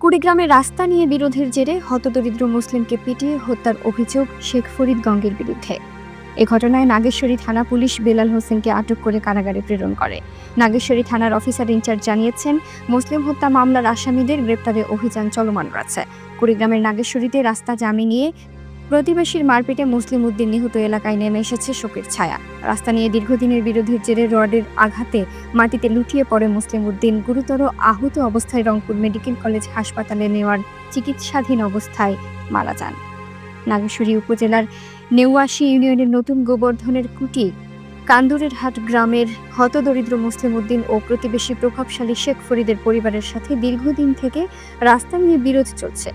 কুড়িগ্রামে রাস্তা নিয়ে বিরোধের জেরে হতদরিদ্র মুসলিমকে পিটিয়ে হত্যার অভিযোগ শেখ ফরিদ গঙ্গের বিরুদ্ধে। এ ঘটনায় নাগেশ্বরী থানা পুলিশ বেলাল হোসেনকে আটক করে কারাগারে প্রেরণ করে। নাগেশ্বরী থানার অফিসার ইনচার্জ জানিয়েছেন, মুসলিম হত্যা মামলার আসামিদের গ্রেপ্তারে অভিযান চলমান রয়েছে। কুড়িগ্রামের নাগেশ্বরীতে রাস্তা জামি নিয়ে প্রতিবেশীর মারপিটে মুসলিম উদ্দিন নিহত এলাকায় নেমে এসেছে শোকের ছায়া। রাস্তা নিয়ে দীর্ঘদিনের বিরোধীর জেরে রডের আঘাতে মাটিতে লুটিয়ে পড়ে মুসলিম উদ্দিন। গুরুতর আহত অবস্থায় রংপুর মেডিকেল কলেজ হাসপাতালে নেওয়ার চিকিৎসাধীন অবস্থায় মারা যান। নাগেশ্বরী উপজেলার নেওয়াশি ইউনিয়নের নতুন গোবর্ধনের কুটি কান্দুরের হাট গ্রামের হতদরিদ্র মুসলিম উদ্দিন ও প্রতিবেশী প্রভাবশালী শেখ ফরিদের পরিবারের সাথে দীর্ঘদিন থেকে রাস্তা নিয়ে বিরোধ চলছে।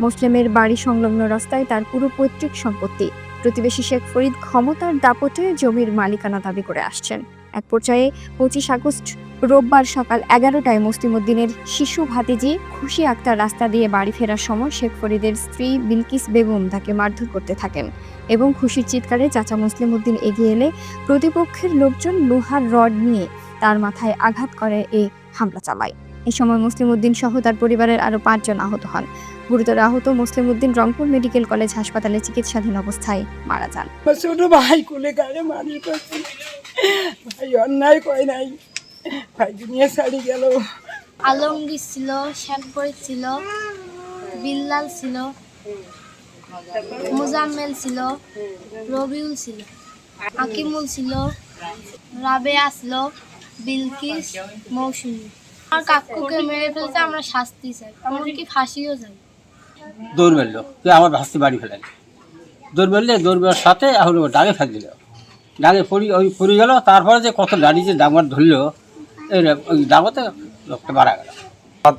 মুসলিমের বাড়ি সংলগ্ন রাস্তায় তার পুরো পৈতৃক সম্পত্তি। প্রতিবেশী শেখ ফরিদ ক্ষমতার দাপটে জমির মালিকানা দাবি করে আসছেন। এক পর্যায়ে পঁচিশ আগস্ট রোববার সকাল এগারোটায় মুসলিমউদ্দিনের শিশু ভাতিজি খুশি আক্তার রাস্তা দিয়ে বাড়ি ফেরার সময় শেখ ফরিদের স্ত্রী বিলকিস বেগম তাকে মারধর করতে থাকেন এবং খুশির চিৎকারে চাচা মুসলিম উদ্দিন এগিয়ে এলে প্রতিপক্ষের লোকজন লোহার রড নিয়ে তার মাথায় আঘাত করে এই হামলা চালায়। এই সময় মুসলিম উদ্দিন সহ তার পরিবারের আরও পাঁচজন আহত হন। গুরুতর আহত মুসলিম উদ্দিন রংপুর মেডিকেল কলেজ হাসপাতালে চিকিৎসাধীন অবস্থায় মারা যান। ছোট ভাই কুলে গাড়ে মানুষ করছে ভাই অন্যায় কয় নাই। ভাই দুনিয়া ছাড়ি গেল। আলমগীর ছিল শেখবরী ছিল বিল্লাল ছিল মুজাম্মেল ছিল রবিউল ছিল আকিমুল ছিল রাবেয়া ছিল বিলকিস মৌসুমী। আমার কাকুকে মেরে ফেলতে আমরা শাস্তি চাই। এমনকি ফাঁসিও চাই। দৌড় বেরলো তুই আমার ভাস্তি বাড়ি ফেলেন দৌড় বেরলে দৌড় বেরোর সাথে এখন ও ডাঙে ফেল দিল। ডাঙে পড়ি ওই পড়ে গেল তারপরে যে কত গাড়ি যে ডাঙর ধরলো এই ওই ডাঙতে লোকটা মারা গেল।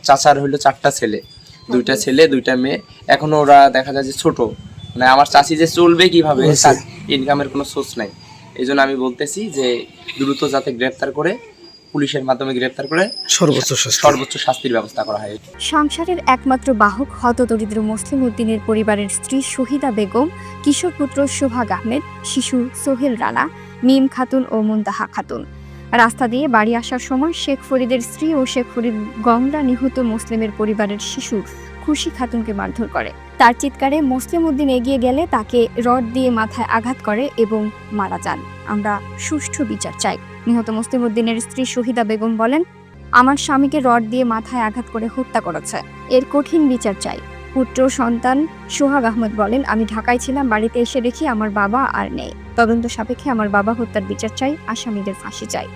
চাচার হইল চারটা ছেলে। দুইটা ছেলে দুইটা মেয়ে। এখনও ওরা দেখা যায় যে ছোট। মানে আমার চাষি যে চলবে কীভাবে ইনকামের কোনো সোর্স নাই। এই জন্য আমি বলতেছি যে দ্রুত যাতে গ্রেপ্তার করে পুলিশের মাধ্যমে গ্রেপ্তার করে সর্বোচ্চ সর্বোচ্চ শাস্তির ব্যবস্থা করা হয়। সংসারের একমাত্র বাহক হতদরিদ্র মুসলিম উদ্দিনের পরিবারের স্ত্রী শহীদা বেগম কিশোর পুত্র সোহাগ আহমেদ শিশু সোহেল রানা মিম খাতুন ও মুন্তাহা খাতুন। রাস্তা দিয়ে বাড়ি আসার সময় শেখ ফরিদের স্ত্রী ও শেখ ফরিদ গংরা নিহত মুসলিমের পরিবারের শিশু খুশি খাতুনকে মারধর করে। তার চিৎকারে মুসলিম উদ্দিন এগিয়ে গেলে তাকে রড দিয়ে মাথায় আঘাত করে এবং মারা যান। আমরা সুষ্ঠু বিচার চাই। নিহত মুসলিম উদ্দিনের স্ত্রী শহীদা বেগম বলেন, আমার স্বামীকে রড দিয়ে মাথায় আঘাত করে হত্যা করেছে। এর কঠিন বিচার চাই। পুত্র সন্তান সোহাগ আহমদ বলেন, আমি ঢাকায় ছিলাম, বাড়িতে এসে দেখি আমার বাবা আর নেই। তদন্ত সাপেক্ষে আমার বাবা হত্যার বিচার চাই, আসামিদের ফাঁসি চাই।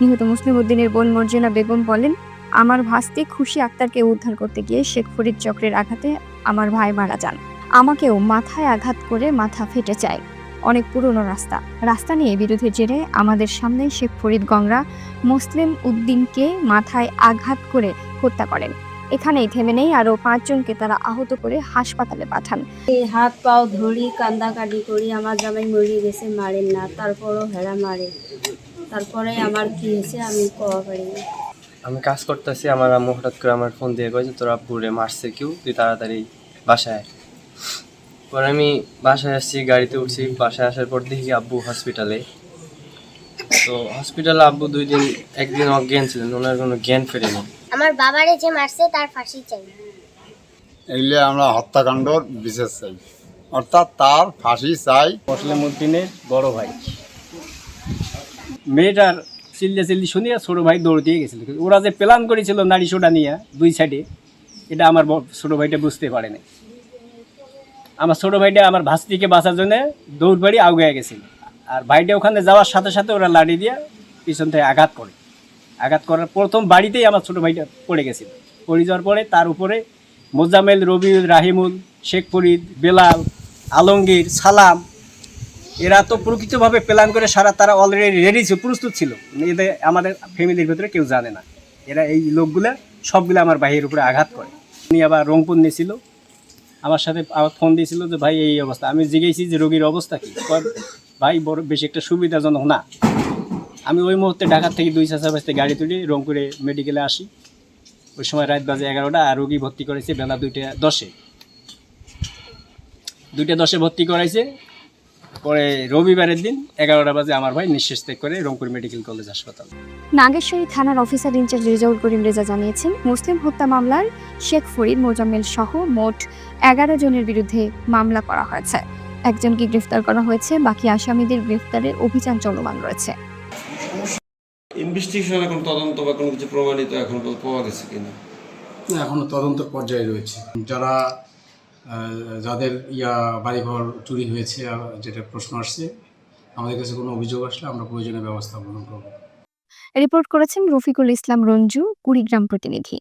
নিহত মুসলিম উদ্দিনের বোন মর্জিনা বেগম বলেন, আমার ভাস্তি খুশি আক্তারকে উদ্ধার করতে গিয়ে শেখ ফরিদ চক্রের আঘাতে আমার ভাই মারা যান। আমাকেও মাথায় আঘাত করে মাথা ফেটে যায়। অনেক পুরনো রাস্তা। রাস্তা নিয়ে বিরোধের জেরে আমাদের সামনে শেখ ফরিদ গংরা মুসলিম উদ্দিনকে মাথায় আঘাত করে হত্যা করেন। এখানেই থেমে নেই আরও পাঁচজনকে তারা আহত করে হাসপাতালে পাঠান। এই হাত পাও ধরি কান্দাকাটি করি আমার জামাই মরে গেছে মারেন না তারপরও হেরা মারে। তারপরে আমার কি হয়েছে আমি কওয়া পারি আমি কাজ করতেছি আমার আম্মু হঠাৎ করে আমার ফোন দিয়ে কয়েছে তোরা আব্বুরে মারছে কেউ? তুই তাড়াতাড়ি বাসায়। পরে আমি বাসায় আসছি গাড়িতে উঠছি। বাসায় আসার পর দেখি আব্বু হসপিটালে তো হসপিটালে আব্বু দুই দিন একদিন অজ্ঞান ছিলেন ওনার কোনো জ্ঞান ফেরেনি। আমার বাবারে যে মারছে তার ফাঁসি চাই। এগুলি আমরা হত্যাকাণ্ডর বিশেষ চাই। অর্থাৎ তার ফাঁসি চাই। মুসলিম উদ্দিনের বড় ভাই। মেয়েটার চিল্লে চিল্লি শুনিয়া ছোটো ভাই দৌড় দিয়ে গেছিল। কিন্তু ওরা যে প্ল্যান করেছিল নারী সোডা নিয়ে দুই সাইডে এটা আমার ছোটো ভাইটা বুঝতে পারেনি আমার ছোটো ভাইটা আমার ভাস্তিকে বাঁচার জন্য দৌড় বাড়ি আউগে গেছিল। আর ভাইটা ওখানে যাওয়ার সাথে সাথে ওরা লাড়ি দিয়ে পিছন থেকে আঘাত করে। আঘাত করার প্রথম বাড়িতেই আমার ছোটো ভাইটা পড়ে গেছিল। পড়ে যাওয়ার পরে তার উপরে মোজামেল রবিউল, রাহিমুল, শেখ ফরিদ, বেলাল, আলমগীর, সালাম, এরা তো প্রকৃতভাবে প্ল্যান করে সারা তারা অলরেডি রেডি ছিল, প্রস্তুত ছিল। এদের আমাদের ফ্যামিলির ভেতরে কেউ জানে না। এরা এই লোকগুলা সবগুলো আমার ভাইয়ের উপরে আঘাত করে। উনি আবার রংপুর নিয়েছিল। আমার সাথে আমার ফোন দিয়েছিল যে, ভাই, এই অবস্থা। আমি জিগেছি যে, রোগীর অবস্থা কি? ভাই, বড়, বেশি একটা সুবিধাজনক না। আমি ওই মুহূর্তে ঢাকার থেকে দুই চাষা বাজতে গাড়ি তুলি, রংপুরে মেডিকেলে আসি। ওই সময় রাত বাজে এগারোটা আর রোগী ভর্তি করেছে বেলা দুইটা দশে। দুইটা দশে ভর্তি করাইছে। পরে রবিবারের দিন এগারোটা বাজে আমার ভাই নিঃশ্বাস ত্যাগ করে রংপুর মেডিকেল কলেজ হাসপাতাল। নাগেশ্বরী থানার officer in charge Rezaul Karim Reza জানিয়েছেন মুসলিম হত্যা মামলার শেখ ফরিদ মোজাম্মেল সহ মোট এগারো জনের বিরুদ্ধে মামলা করা হয়েছে। একজনকে গ্রেফতার করা হয়েছে বাকি আসামিদের গ্রেফতারের অভিযান চলমান রয়েছে। ইনভেস্টিগেশন এখন তদন্ত বা কোনো কিছু প্রমাণিত এখন পাওয়া গেছে কিনা? এখনও তদন্ত পর্যায়ে রয়েছে। যারা যাদের ইয়া বাড়িঘর চুরি হয়েছে যেটা প্রশ্ন আসছে, আমাদের কাছে কোনো অভিযোগ আসলে আমরা প্রয়োজনীয় ব্যবস্থা গ্রহণ করব। রিপোর্ট করেছেন রফিকুল ইসলাম রঞ্জু, কুড়িগ্রাম প্রতিনিধি।